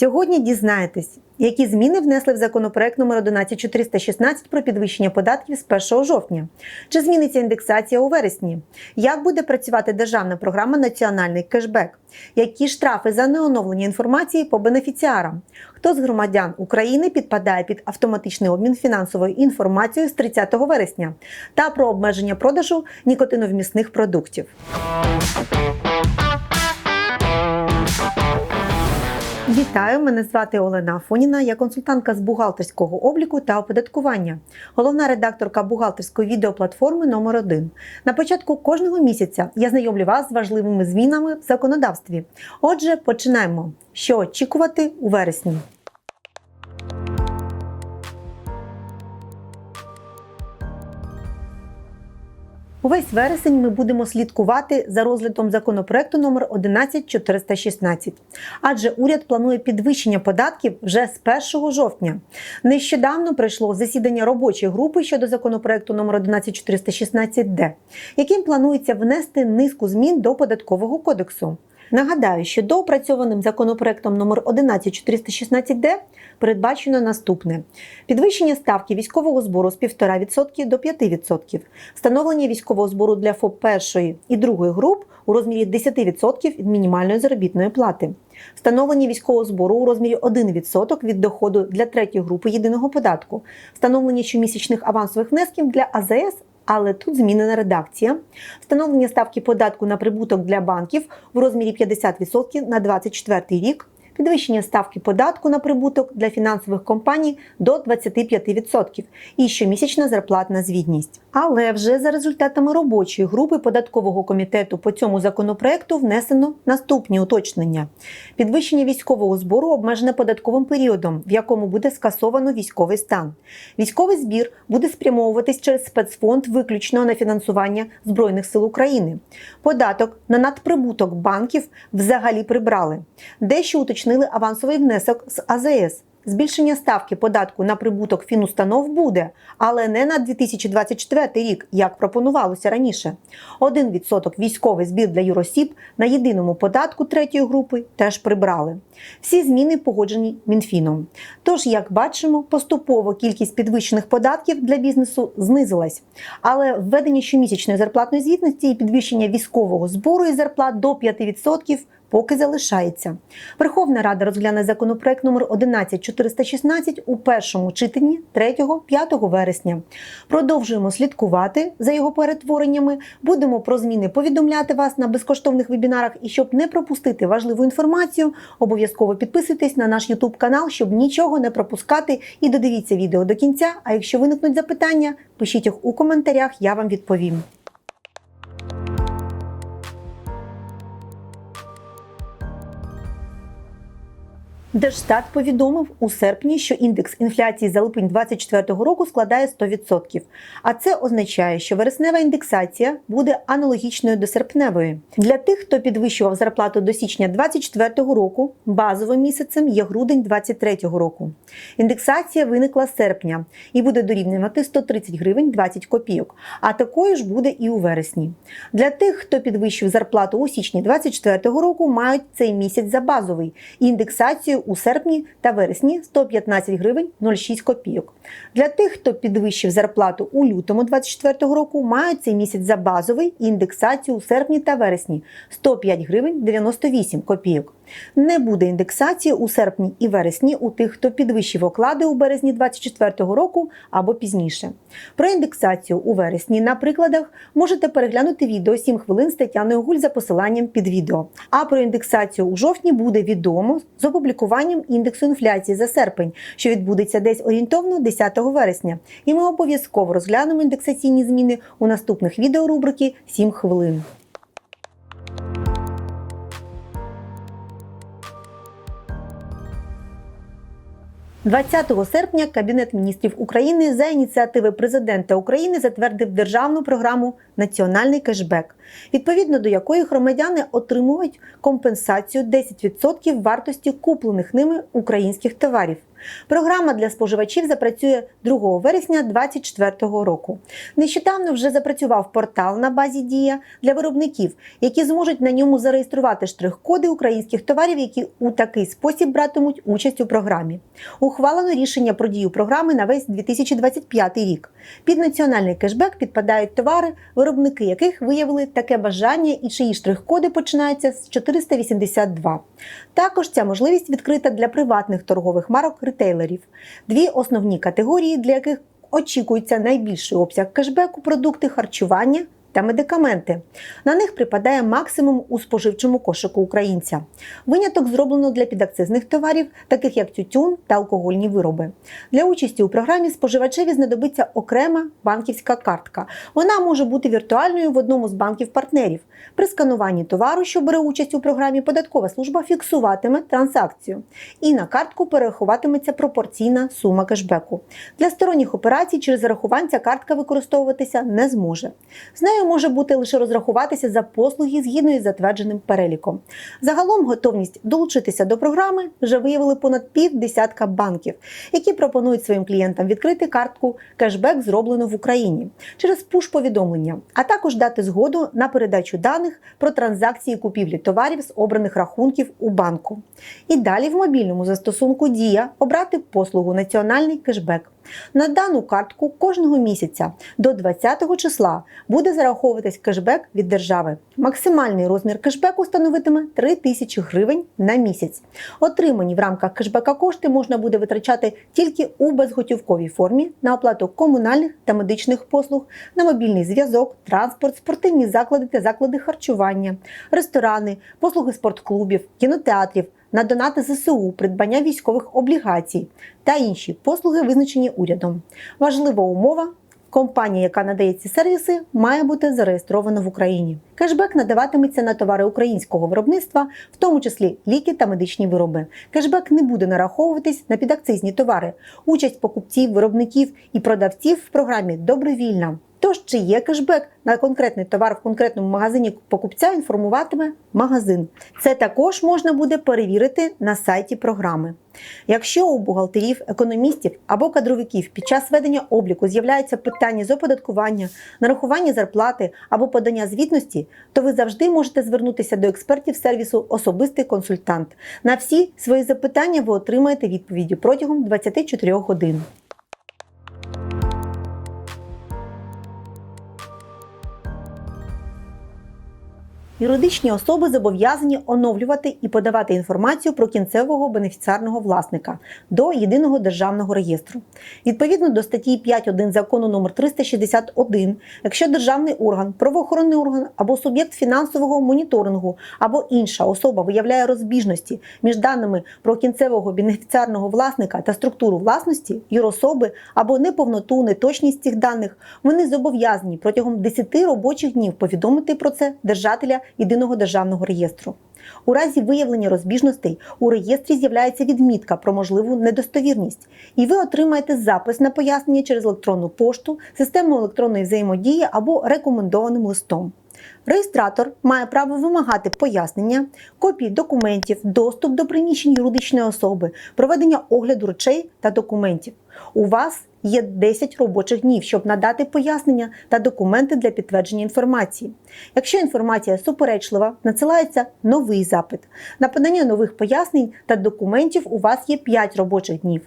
Сьогодні дізнаєтесь, які зміни внесли в законопроект номер 11416 про підвищення податків з 1 жовтня. Чи зміниться індексація у вересні? Як буде працювати державна програма Національний кешбек? Які штрафи за неоновлення інформації по бенефіціарам? Хто з громадян України підпадає під автоматичний обмін фінансовою інформацією з 30 вересня? Та про обмеження продажу нікотиновмісних продуктів. Вітаю, мене звати Олена Афоніна. Я консультантка з бухгалтерського обліку та оподаткування, головна редакторка бухгалтерської відеоплатформи номер 1 На початку кожного місяця я знайомлю вас з важливими змінами в законодавстві. Отже, починаємо. Що очікувати у вересні? Увесь вересень ми будемо слідкувати за розглядом законопроекту номер 11416, адже уряд планує підвищення податків вже з 1 жовтня. Нещодавно прийшло засідання робочої групи щодо законопроекту номер 11416Д, яким планується внести низку змін до податкового кодексу. Нагадаю, що доопрацьованим законопроектом номер 11416Д передбачено наступне: підвищення ставки військового збору з 1,5% до 5%, встановлення військового збору для ФОП першої і другої груп у розмірі 10% від мінімальної заробітної плати, встановлення військового збору у розмірі 1% від доходу для третьої групи єдиного податку, встановлення щомісячних авансових внесків для АЗС але тут змінена редакція. Встановлення ставки податку на прибуток для банків в розмірі 50% на 2024 рік. Підвищення ставки податку на прибуток для фінансових компаній до 25% і щомісячна зарплатна звітність. Але вже за результатами робочої групи податкового комітету по цьому законопроекту внесено наступні уточнення: підвищення військового збору обмежене податковим періодом, в якому буде скасовано військовий стан. Військовий збір буде спрямовуватись через спецфонд виключно на фінансування Збройних сил України. Податок на надприбуток банків взагалі прибрали. Дещо уточнили авансовий внесок з АЗС. Збільшення ставки податку на прибуток фінустанов буде, але не на 2024 рік, як пропонувалося раніше. 1% військовий збір для юросіб на єдиному податку третьої групи теж прибрали. Всі зміни погоджені Мінфіном. Тож, як бачимо, поступово кількість підвищених податків для бізнесу знизилась. Але введення щомісячної зарплатної звітності і підвищення військового збору і зарплат до 5% поки залишається. Верховна Рада розгляне законопроект номер 11416 у першому читанні 3-5 вересня. Продовжуємо слідкувати за його перетвореннями. Будемо про зміни повідомляти вас на безкоштовних вебінарах. І щоб не пропустити важливу інформацію, обов'язково підписуйтесь на наш YouTube канал, щоб нічого не пропускати. І додивіться відео до кінця. А якщо виникнуть запитання, пишіть їх у коментарях, я вам відповім. Держстат повідомив у серпні, що індекс інфляції за липень 2024 року складає 100%. А це означає, що вереснева індексація буде аналогічною до серпневої. Для тих, хто підвищував зарплату до січня 2024 року, базовим місяцем є грудень 2023 року. Індексація виникла з серпня і буде дорівнювати 130 гривень 20 копійок. А такою ж буде і у вересні. Для тих, хто підвищив зарплату у січні 2024 року, мають цей місяць за базовий індексацію у серпні та вересні 115 гривень 06 копійок. Для тих, хто підвищив зарплату у лютому 2024 року, мають цей місяць за базовий і індексацію у серпні та вересні 105 гривень 98 копійок. Не буде індексації у серпні і вересні у тих, хто підвищив оклади у березні 2024 року або пізніше. Про індексацію у вересні на прикладах можете переглянути відео 7 хвилин з Тетяною Гуль за посиланням під відео. А про індексацію у жовтні буде відомо з опублікуванням індексу інфляції за серпень, що відбудеться десь орієнтовно 10 вересня. І ми обов'язково розглянемо індексаційні зміни у наступних відео рубрики 7 хвилин. 20 серпня Кабінет міністрів України за ініціативи президента України затвердив державну програму Національний кешбек, відповідно до якої громадяни отримують компенсацію 10% вартості куплених ними українських товарів. Програма для споживачів запрацює 2 вересня 2024 року. Нещодавно вже запрацював портал на базі Дія для виробників, які зможуть на ньому зареєструвати штрих-коди українських товарів, які у такий спосіб братимуть участь у програмі. Ухвалено рішення про дію програми на весь 2025 рік. Під національний кешбек підпадають товари, виробники яких виявили таке бажання і чиї штрих-коди починаються з 482. Також ця можливість відкрита для приватних торгових марок ретейлерів. Дві основні категорії, для яких очікується найбільший обсяг кешбеку продукти харчування та медикаменти. На них припадає максимум у споживчому кошику українця. Виняток зроблено для підакцизних товарів, таких як тютюн та алкогольні вироби. Для участі у програмі споживачеві знадобиться окрема банківська картка. Вона може бути віртуальною в одному з банків-партнерів. При скануванні товару, що бере участь у програмі, податкова служба фіксуватиме транзакцію. І на картку перерахуватиметься пропорційна сума кешбеку. Для сторонніх операцій через зарахувань картка використовуватися не зможе. З нею може бути лише розрахуватися за послуги згідно із затвердженим переліком. Загалом готовність долучитися до програми вже виявили понад пів десятка банків, які пропонують своїм клієнтам відкрити картку кешбек зроблено в Україні через пуш-повідомлення, а також дати згоду на передачу даних про транзакції купівлі товарів з обраних рахунків у банку. І далі в мобільному застосунку Дія обрати послугу Національний кешбек. На дану картку кожного місяця до 20 числа буде зараховуватись кешбек від держави. Максимальний розмір кешбеку становитиме 3 тисячі гривень на місяць. Отримані в рамках кешбека кошти можна буде витрачати тільки у безготівковій формі на оплату комунальних та медичних послуг, на мобільний зв'язок, транспорт, спортивні заклади та заклади харчування, ресторани, послуги спортклубів, кінотеатрів на донати ЗСУ, придбання військових облігацій та інші послуги, визначені урядом. Важлива умова. Компанія, яка надає ці сервіси, має бути зареєстрована в Україні. Кешбек надаватиметься на товари українського виробництва, в тому числі ліки та медичні вироби. Кешбек не буде нараховуватись на підакцизні товари. Участь покупців, виробників і продавців в програмі добровільна. Тож, чи є кешбек на конкретний товар в конкретному магазині покупця, інформуватиме магазин. Це також можна буде перевірити на сайті програми. Якщо у бухгалтерів, економістів або кадровиків під час ведення обліку з'являються питання з оподаткування, нарахування зарплати або подання звітності, то ви завжди можете звернутися до експертів сервісу Особистий консультант. На всі свої запитання ви отримаєте відповіді протягом 24 годин. Юридичні особи зобов'язані оновлювати і подавати інформацію про кінцевого бенефіціарного власника до єдиного державного реєстру. Відповідно до статті 5.1 закону номер 361, якщо державний орган, правоохоронний орган або суб'єкт фінансового моніторингу або інша особа виявляє розбіжності між даними про кінцевого бенефіціарного власника та структуру власності юрособи або неповноту, неточність цих даних, вони зобов'язані протягом 10 робочих днів повідомити про це держателя єдиного державного реєстру. У разі виявлення розбіжностей у реєстрі з'являється відмітка про можливу недостовірність, і ви отримаєте запис на пояснення через електронну пошту, систему електронної взаємодії або рекомендованим листом. Реєстратор має право вимагати пояснення, копії документів, доступ до приміщень юридичної особи, проведення огляду речей та документів. У вас є 10 робочих днів, щоб надати пояснення та документи для підтвердження інформації. Якщо інформація суперечлива, надсилається новий запит. На подання нових пояснень та документів у вас є 5 робочих днів.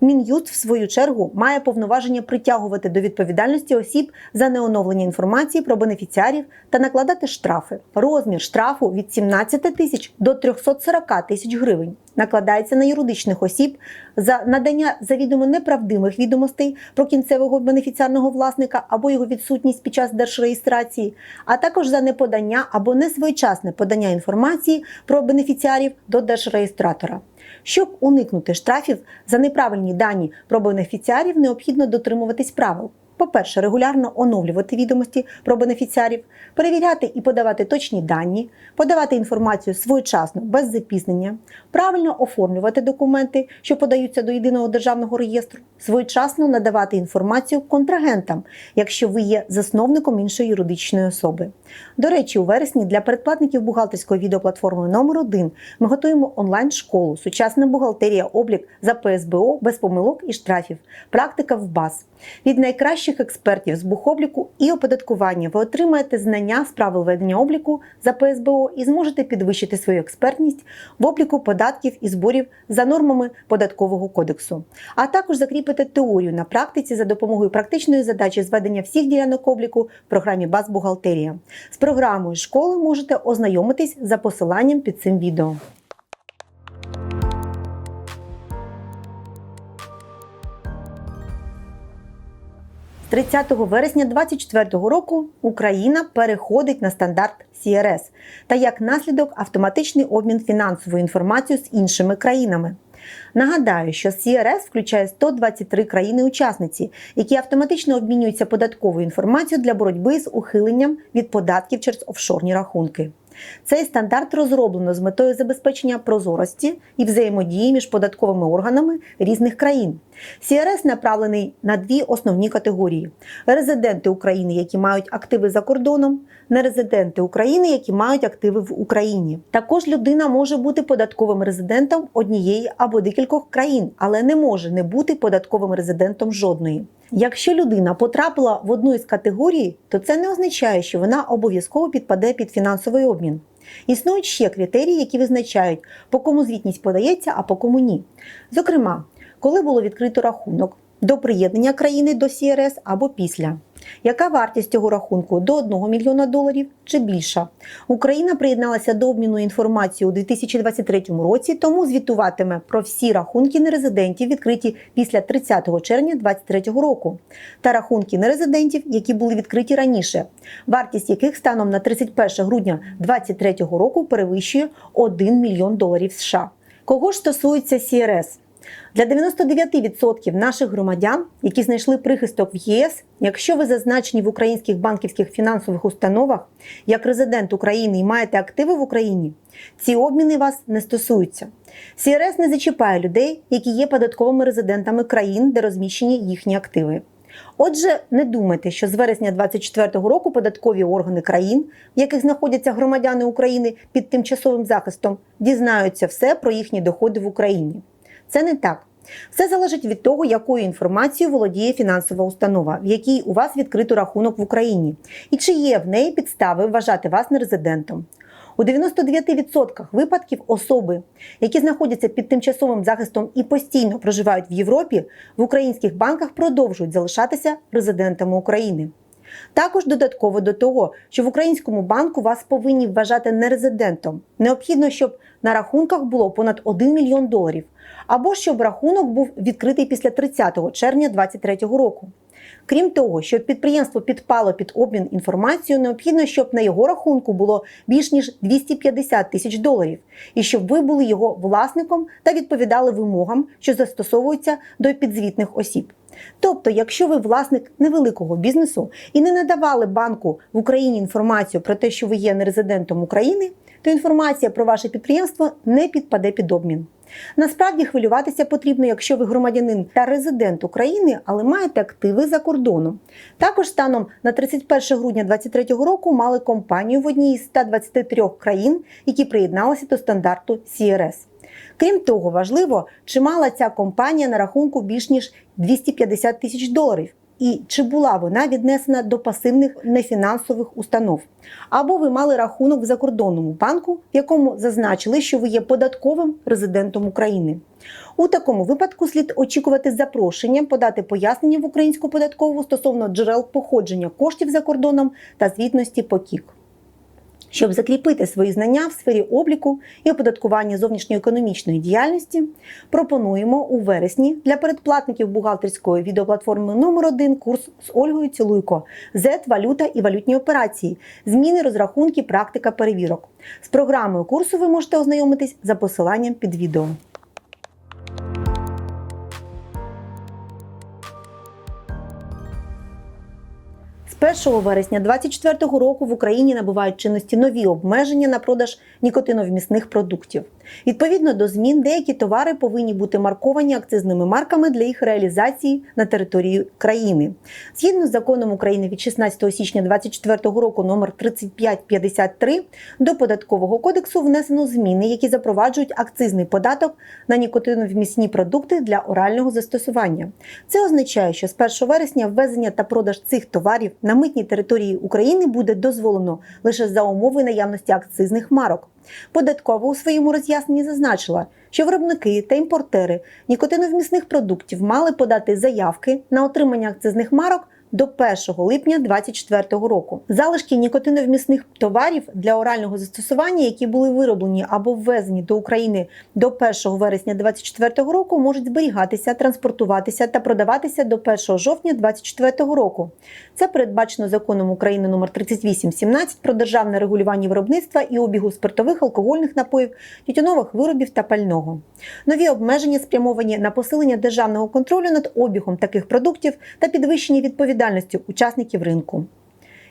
Мін'юст, в свою чергу, має повноваження притягувати до відповідальності осіб за неоновлення інформації про бенефіціарів та накладати штрафи. Розмір штрафу від 17 тисяч до 340 тисяч гривень накладається на юридичних осіб за надання завідомо неправдимих відомостей про кінцевого бенефіціарного власника або його відсутність під час держреєстрації, а також за неподання або несвоєчасне подання інформації про бенефіціарів до держреєстратора. Щоб уникнути штрафів за неправильні дані про бенефіціарів, необхідно дотримуватись правил. По-перше, регулярно оновлювати відомості про бенефіціарів, перевіряти і подавати точні дані, подавати інформацію своєчасно без запізнення, правильно оформлювати документи, що подаються до єдиного державного реєстру, своєчасно надавати інформацію контрагентам, якщо ви є засновником іншої юридичної особи. До речі, у вересні для передплатників бухгалтерської відеоплатформи номер 1 ми готуємо онлайн-школу Сучасна бухгалтерія облік за ПСБО без помилок і штрафів. Практика в БАЗ. Від найкращих експертів з бухобліку і оподаткування ви отримаєте знання з правил ведення обліку за ПСБО і зможете підвищити свою експертність в обліку податків і зборів за нормами податкового кодексу. А також закріпите теорію на практиці за допомогою практичної задачі зведення всіх ділянок обліку в програмі БАЗ Бухгалтерія. З програмою школи можете ознайомитись за посиланням під цим відео. 30 вересня 2024 року Україна переходить на стандарт CRS та як наслідок автоматичний обмін фінансовою інформацією з іншими країнами. Нагадаю, що CRS включає 123 країни-учасниці, які автоматично обмінюються податковою інформацією для боротьби з ухиленням від податків через офшорні рахунки. Цей стандарт розроблено з метою забезпечення прозорості і взаємодії між податковими органами різних країн. CRS направлений на дві основні категорії: резиденти України, які мають активи за кордоном, нерезиденти України, які мають активи в Україні. Також людина може бути податковим резидентом однієї або декількох країн, але не може не бути податковим резидентом жодної. Якщо людина потрапила в одну із категорій, то це не означає, що вона обов'язково підпаде під фінансовий обмін. Існують ще критерії, які визначають, по кому звітність подається, а по кому ні. Зокрема, коли було відкрито рахунок до приєднання країни до СРС або після. Яка вартість цього рахунку до 1 мільйона доларів чи більша? Україна приєдналася до обміну інформацією у 2023 році, тому звітуватиме про всі рахунки нерезидентів, відкриті після 30 червня 2023 року, та рахунки нерезидентів, які були відкриті раніше, вартість яких станом на 31 грудня 2023 року перевищує 1 мільйон доларів США. Кого ж стосується CRS? Для 99% наших громадян, які знайшли прихисток в ЄС, якщо ви зазначені в українських банківських фінансових установах як резидент України і маєте активи в Україні, ці обміни вас не стосуються. СРС не зачіпає людей, які є податковими резидентами країн, де розміщені їхні активи. Отже, не думайте, що з вересня 2024 року податкові органи країн, в яких знаходяться громадяни України під тимчасовим захистом, дізнаються все про їхні доходи в Україні. Це не так. Все залежить від того, якою інформацією володіє фінансова установа, в якій у вас відкрито рахунок в Україні, і чи є в неї підстави вважати вас нерезидентом. У 99% випадків особи, які знаходяться під тимчасовим захистом і постійно проживають в Європі, в українських банках продовжують залишатися резидентами України. Також додатково до того, що в українському банку вас повинні вважати нерезидентом. Необхідно, щоб на рахунках було понад 1 мільйон доларів, або щоб рахунок був відкритий після 30 червня 2023 року. Крім того, щоб підприємство підпало під обмін інформацією, необхідно, щоб на його рахунку було більш ніж 250 тисяч доларів, і щоб ви були його власником та відповідали вимогам, що застосовуються до підзвітних осіб. Тобто, якщо ви власник невеликого бізнесу і не надавали банку в Україні інформацію про те, що ви є нерезидентом України, то інформація про ваше підприємство не підпаде під обмін. Насправді хвилюватися потрібно, якщо ви громадянин та резидент України, але маєте активи за кордоном. Також станом на 31 грудня 2023 року мали компанію в одній із 123 країн, які приєдналися до стандарту CRS. Крім того, важливо, чи мала ця компанія на рахунку більш ніж 250 тисяч доларів. І чи була вона віднесена до пасивних нефінансових установ, або ви мали рахунок в закордонному банку, в якому зазначили, що ви є податковим резидентом України. У такому випадку слід очікувати запрошення подати пояснення в українську податкову стосовно джерел походження коштів за кордоном та звітності по КІК. Щоб закріпити свої знання в сфері обліку і оподаткування зовнішньоекономічної діяльності, пропонуємо у вересні для передплатників бухгалтерської відеоплатформи номер 1 курс з Ольгою Цілуйко Z, валюта і валютні операції, зміни розрахунки, практика перевірок. З програмою курсу ви можете ознайомитись за посиланням під відео. 1 вересня 2024 року в Україні набувають чинності нові обмеження на продаж нікотиновмісних продуктів. Відповідно до змін, деякі товари повинні бути марковані акцизними марками для їх реалізації на території країни. Згідно з законом України від 16 січня 2024 року номер 3553 до податкового кодексу внесено зміни, які запроваджують акцизний податок на нікотиновмісні продукти для орального застосування. Це означає, що з 1 вересня ввезення та продаж цих товарів на митній території України буде дозволено лише за умови наявності акцизних марок. Податкова у своєму роз'ясненні зазначила, що виробники та імпортери нікотиновмісних продуктів мали подати заявки на отримання акцизних марок до 1 липня 2024 року. Залишки нікотиновмісних товарів для орального застосування, які були вироблені або ввезені до України до 1 вересня 2024 року, можуть зберігатися, транспортуватися та продаватися до 1 жовтня 2024 року. Це передбачено законом України номер 3817 про державне регулювання виробництва і обігу спиртових алкогольних напоїв, тютюнових виробів та пального. Нові обмеження спрямовані на посилення державного контролю над обігом таких продуктів та підвищення відповідальності учасників ринку.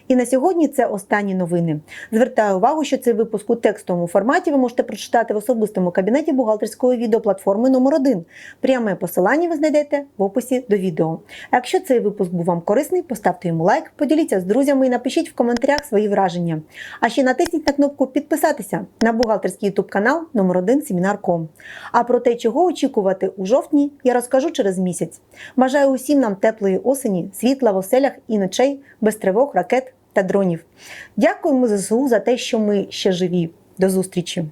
І на сьогодні це останні новини. Звертаю увагу, що цей випуск у текстовому форматі ви можете прочитати в особистому кабінеті бухгалтерської відеоплатформи номер 1 Пряме посилання ви знайдете в описі до відео. А якщо цей випуск був вам корисний, поставте йому лайк, поділіться з друзями і напишіть в коментарях свої враження. А ще натисніть на кнопку підписатися на бухгалтерський ютуб канал номер 1 Семінар.ком. А про те, чого очікувати у жовтні, я розкажу через місяць. Бажаю усім нам теплої осені, світла в оселях і ночей, без тривог, ракет та дронів. Дякуємо ЗСУ за те, що ми ще живі. До зустрічі!